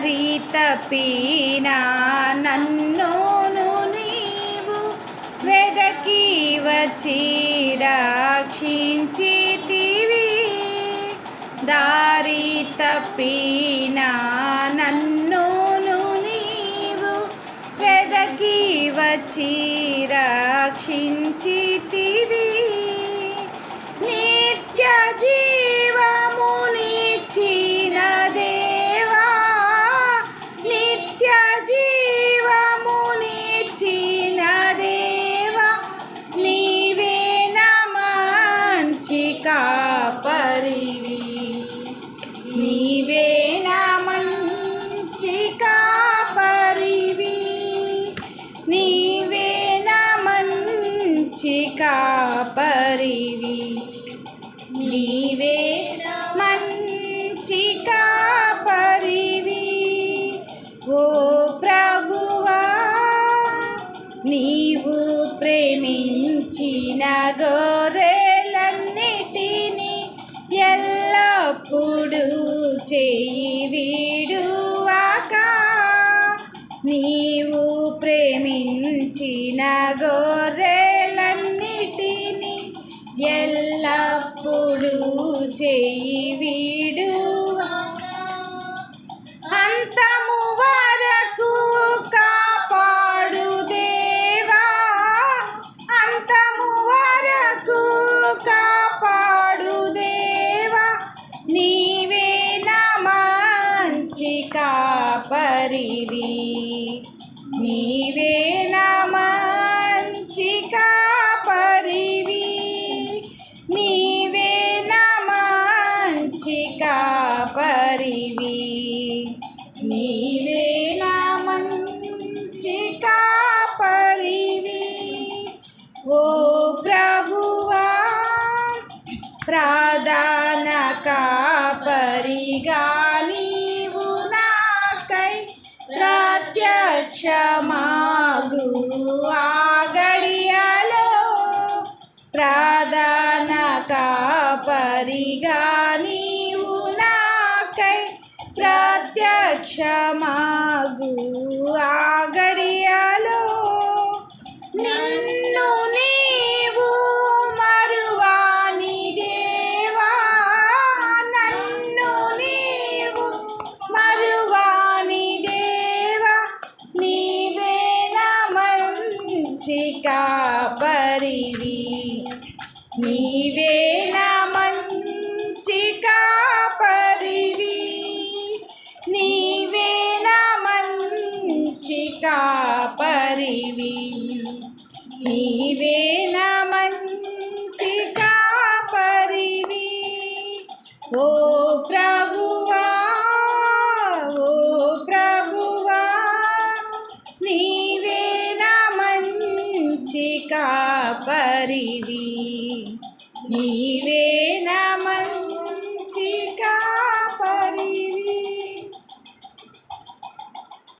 దారి తప్పిన నన్నును నీవు వెదకి వచ్చి రక్షించితివి. దారి తపీనా నన్నును నీవు వెదకి వచ్చి రక్షించితివి మంచి కాపరివి నీవే మంచి కాపరివి. ఓ ప్రభువా నీవు ప్రేమించిన గొర్రెలన్నిటినీ ఎల్లప్పుడూ చేయి వీడువాక. నీవు ప్రేమించిన గొర్రెలన్నిటినీ చేయి వీడు అంతము వరకు కాపాడు దేవా. అంతము వరకు కాపాడు దేవా. నీవే నా మంచి కాపరివి. నీవే నీవే నా మంచి కాపరివి ఓ ప్రభువా ప్రాధాన కాపరిగా నీవు నాకై ప్రత్యక్షమాగు ఆగడియలో. ప్రాధాన కాపరిగా నీవు ప్రత్యక్షమాగు ఆ గడియలో నిన్ను నీవు మరువాని దేవా నన్ను నీవు మరువాని దేవా నీవే నా మంచి కాపరివి నీవే నా కాపరివి నీవే నా మంచి కాపరివి. ఓ ప్రభువా ఓ ప్రభువా నీవే నా మంచి కాపరివి. నీవే నా